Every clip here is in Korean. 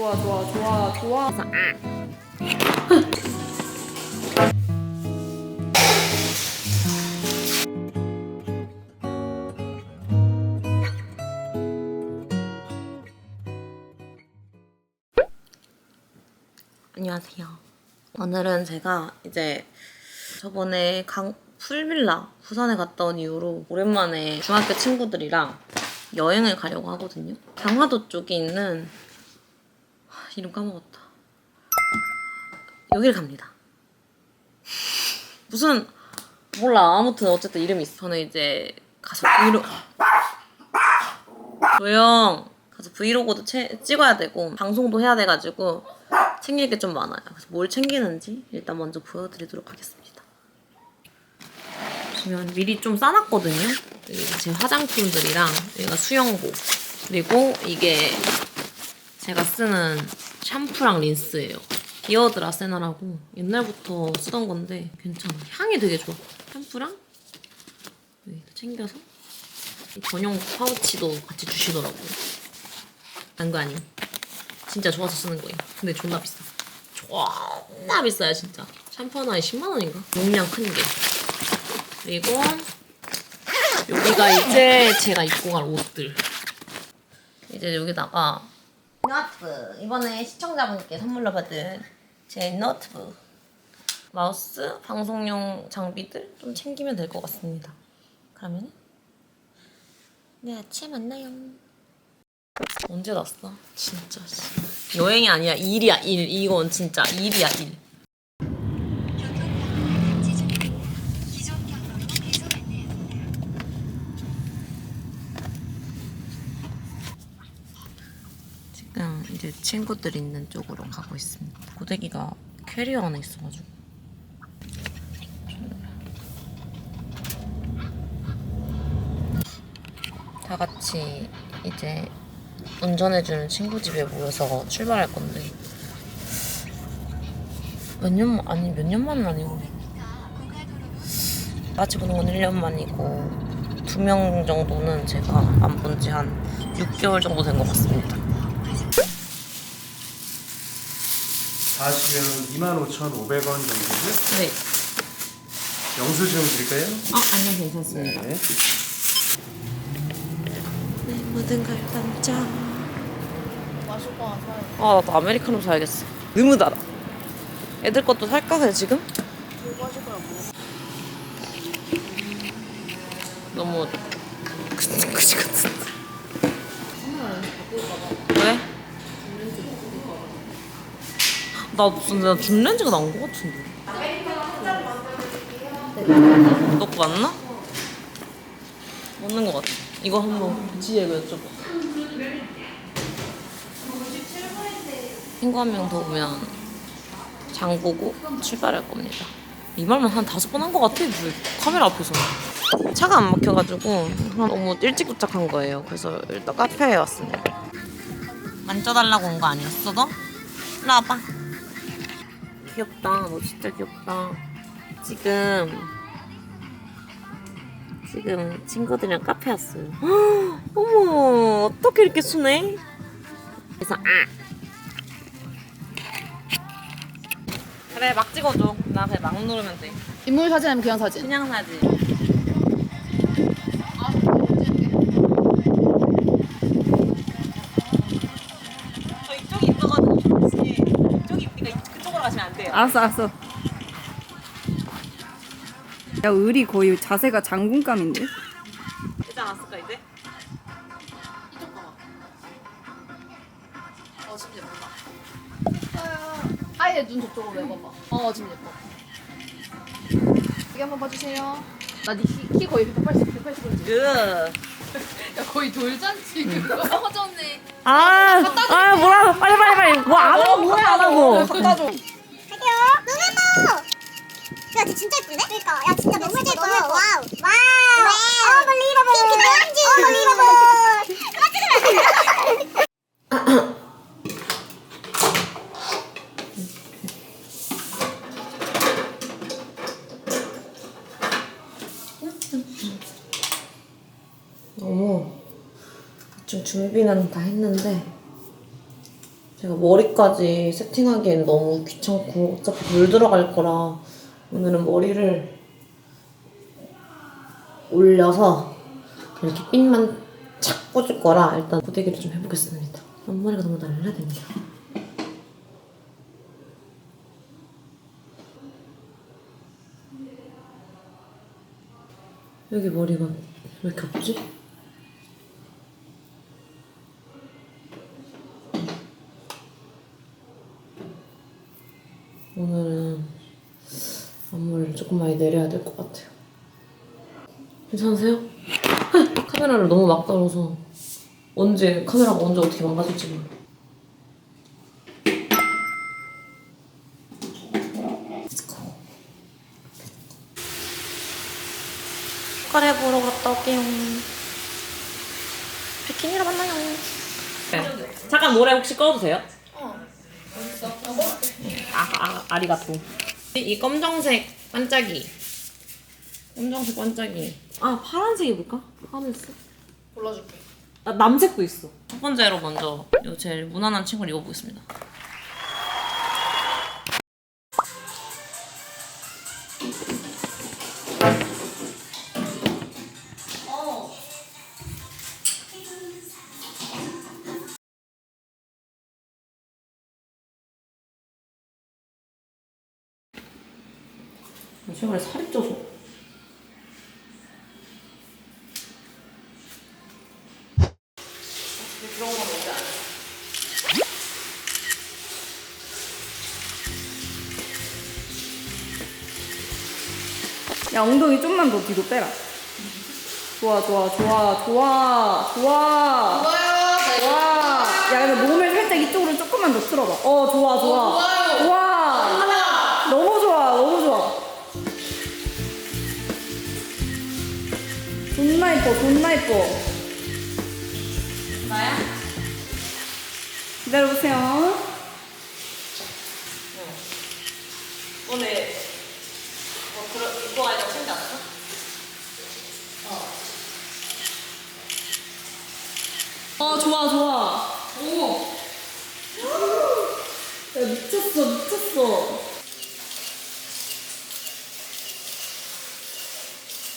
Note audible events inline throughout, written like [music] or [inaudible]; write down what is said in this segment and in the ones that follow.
좋아 좋아 좋아 좋아. 안녕하세요. 오늘은 제가 이제 저번에 강 풀빌라 부산에 갔다 온 이후로 오랜만에 중학교 친구들이랑 여행을 가려고 하거든요. 강화도 쪽에 있는 하, 이름 까먹었다. 여길 갑니다. 무슨 몰라 아무튼 어쨌든 이름이 있어. 저는 이제 가서 브이로 조용 가서 브이로그도 채- 찍어야 되고 방송도 해야 돼가지고 챙길 게 좀 많아요. 그래서 뭘 챙기는지 일단 먼저 보여드리도록 하겠습니다. 보시면 미리 좀 싸놨거든요. 제 화장품들이랑 여기가 수영복 그리고 이게 제가 쓰는 샴푸랑 린스예요. 비어드 라 세나라고 옛날부터 쓰던 건데 괜찮아. 향이 되게 좋아. 샴푸랑 여기 챙겨서 이 전용 파우치도 같이 주시더라고요. 안거 아니에요. 진짜 좋아서 쓰는 거예요. 근데 존나 비싸. 존나 비싸요 진짜. 샴푸 하나에 10만 원인가? 용량 큰 게. 그리고 여기가 이제 제가 입고 갈 옷들. 이제 여기다가 노트북 이번에 시청자분께 선물로 받은 제 노트북 마우스 방송용 장비들 좀 챙기면 될 것 같습니다. 그러면 네 아침에 만나요. 언제 났어? 진짜 씨. 여행이 아니야 일이야 일 이건 진짜 일이야 일 지금 이제 친구들 있는 쪽으로 가고 있습니다. 고데기가 캐리어 안에 있어가지고. 다 같이 이제 운전해주는 친구 집에 모여서 출발할 건데. 몇 년, 만- 아니 몇 년 만은 아니고. 건 1년 만이고 두 명 정도는 제가 안 본 지 한 6개월 정도 된 것 같습니다. 하시면 25,500원 정도를 네. 영수증 드릴까요? 아, 아니요, 괜찮습니다. 네. 네, 모든 걸 담자. 마실 거 하나 사야 아, 나도 아메리카노 사야겠어. 너무 달아. 애들 것도 살까, 그냥 지금? 돼. 마실 거야 뭐. 너무 그지 그지 같은데. 왜? 나 무슨 나 준렌즈가 나온 것 같은데. 너거 맞나? 맞는 것 같아. 이거 한번 지혜가 여쭤봐. 친구 한 명 더 오면 장 보고 출발할 겁니다. 이 말만 한 다섯 번 한 것 같아. 그 카메라 앞에서. 차가 안 막혀가지고 너무 일찍 도착한 거예요. 그래서 일단 카페에 왔습니다. 만져달라고 온 거 아니었어, 너? 일로 와봐. 귀엽다. 너 진짜 귀엽다. 지금 지금 친구들이랑 카페 왔어요. 헉, [gasps] 어머, 어떻게 이렇게 순해? 그래서 아. 그래 막 찍어줘. 나 그냥 막 누르면 돼. 인물 사진 아니면 그냥 사진? 그냥 사진. 저 이쪽이 있어가지고 혹시 이쪽이 있으니까 그쪽으로 가시면 안 돼요. 알았어 알았어 야 의리 거의 자세가 장군감인데 되지 않았을까 이제? 이쪽 봐봐. 어 지금 예쁘다. 아예 눈 저쪽으로 내봐봐. 어 지금 예뻐. 여기 한번 봐주세요. 나네 키, 키 거의 180, 180cm. 으. [laughs] 야 거의 돌잔치 그거 허전해. 아, 아 뭐라 빨리 빨리 빨리. 뭐안 하고 뭐해 안 하고. 갖다 줘. 갈게요. 너무 예뻐. 야, 쟤 진짜 예쁜데? 그러니까. 야, 진짜 너무 예뻐. 너무 예뻐. 와우. 와우. 어블리버블. 핑크 오렌지. 어블리버블. 너무 좀 준비는 다 했는데 제가 머리까지 세팅하기엔 너무 귀찮고 어차피 물 들어갈 거라 오늘은 머리를 올려서 이렇게 핀만 착 꽂을 거라 일단 고데기를 좀 해보겠습니다. 앞머리가 너무 날라댕겨. 여기 머리가 왜 이렇게 없지? 오늘은 많이 내려야 될 것 같아요. 괜찮으세요? 카메라를 너무 막 다뤄서 언제 카메라가 언제 어떻게 망가질지 몰라. 색깔 보러 갔다 올게요. 비키니로 만나요. 네. 잠깐 노래 혹시 꺼도 돼요? 아, 아, 아리가또. 이 검정색 반짝이. 검정색 반짝이. 아, 파란색 입을까? 하늘색? 골라줄게. 나 남색도 있어. 첫 번째로 먼저 이 제일 무난한 친구를 입어보겠습니다. 최근에 살이 쪄서 그런 건 뭔지 알아요? 야 엉덩이 좀만 더 뒤로 빼라. 좋아 좋아 좋아 좋아 좋아 좋아요. 좋아. 야 근데 몸을 살짝 이쪽으로 조금만 더 틀어봐. 어 좋아 좋아. 좋아요. 좋아. 이뻐 존나 이뻐. 나야? 기다려보세요. 오늘 뭐 그런 입고 가니까 챙겨왔어? 어 좋아 좋아. 오. 야 미쳤어 미쳤어.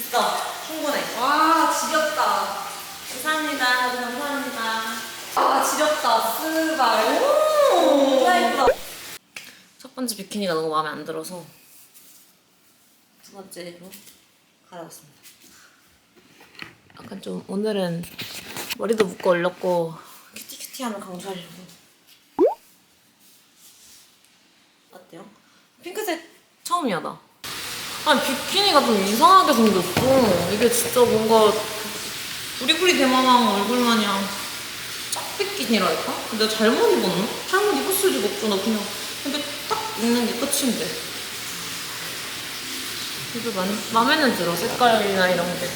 있어. 충분해. 와 지렸다. 감사합니다. 감사합니다. 아 지렸다. 스발. 오. 첫 번째 비키니가 너무 마음에 안 들어서 두 번째로 갈아왔습니다. 약간 좀 오늘은 머리도 묶어 올렸고 큐티큐티함을 강조하려고 어때요? 핑크색 처음이야 나. 아니 비키니가 좀 이상하게 생겼어. 이게 진짜 뭔가 우리꾸리 대만한 얼굴 마냥 짝 비키니랄까? 내가 잘못 입었나? 잘못 입었을 리가 없잖아 그냥 근데 딱 입는 게 끝인데 그래도 만, 맘에는 들어 색깔이나 이런 게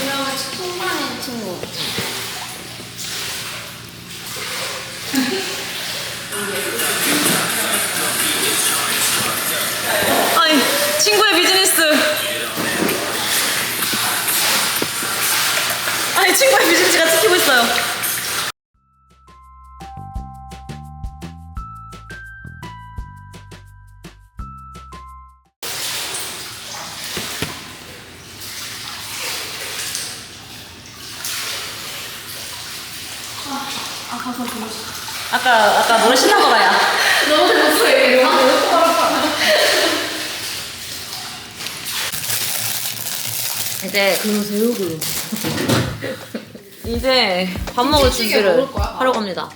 그러면 통방의 친구. [laughs] 아까 아까 노래 신나 거라야? 너무 재밌어 얘. 이제 그러세요 그 이제 밥 먹을 준비를? 하려고 합니다